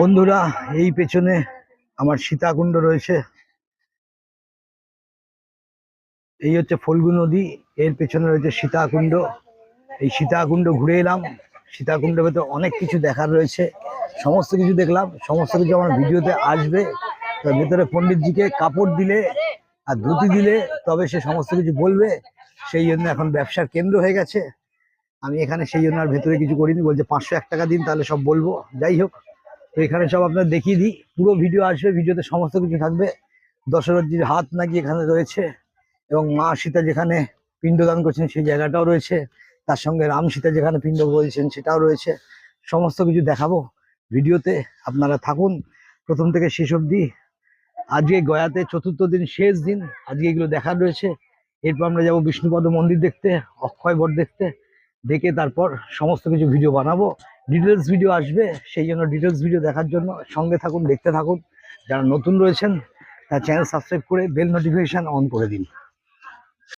বন্ধুরা, এই পেছনে আমার সীতাকুণ্ড রয়েছে। এই হচ্ছে ফল্গু নদী, এর পেছনে রয়েছে সীতাকুণ্ড। এই সীতাকুণ্ড ঘুরে এলাম। সীতাকুণ্ড ভেতর অনেক কিছু দেখার রয়েছে। সমস্ত কিছু দেখলাম, সমস্ত কিছু আমার ভিডিওতে আসবে। তার ভেতরে পণ্ডিতজিকে কাপড় দিলে আর ধুতি দিলে তবে সে সমস্ত কিছু বলবে। সেই জন্য এখন ব্যবসার কেন্দ্র হয়ে গেছে। আমি এখানে সেই জন্য আর ভেতরে কিছু করিনি। বলছে পাঁচশো এক টাকা দিন, তাহলে সব বলব। যাই হোক। তো এখানে সব আপনার দেখিয়ে দিই। পুরো ভিডিও আসবে ভিডিওতে সমস্ত কিছু থাকবে। দশরথজির হাত নাকি এখানে রয়েছে এবং মা সীতা যেখানে পিণ্ডদান করছেন সেই জায়গাটাও রয়েছে। তার সঙ্গে রাম সীতা যেখানে পিণ্ড করেছেন সেটাও রয়েছে। সমস্ত কিছু দেখাবো ভিডিওতে আপনারা থাকুন। প্রথম থেকে শেষ অবধি। আজকে গয়াতে চতুর্থ দিন, শেষ দিন আজকে এগুলো দেখার রয়েছে। এরপর আমরা যাব বিষ্ণুপদ মন্দির দেখতে, অক্ষয় বট দেখতে। দেখে তারপর সমস্ত কিছু ভিডিও বানাবো। ডিটেলস ভিডিও আসবে, সেই জন্য ডিটেলস ভিডিও দেখার জন্য সঙ্গে থাকুন, দেখতে থাকুন। যারা নতুন রয়েছেন, তার চ্যানেল সাবস্ক্রাইব করে বেল নোটিফিকেশান অন করে দিন।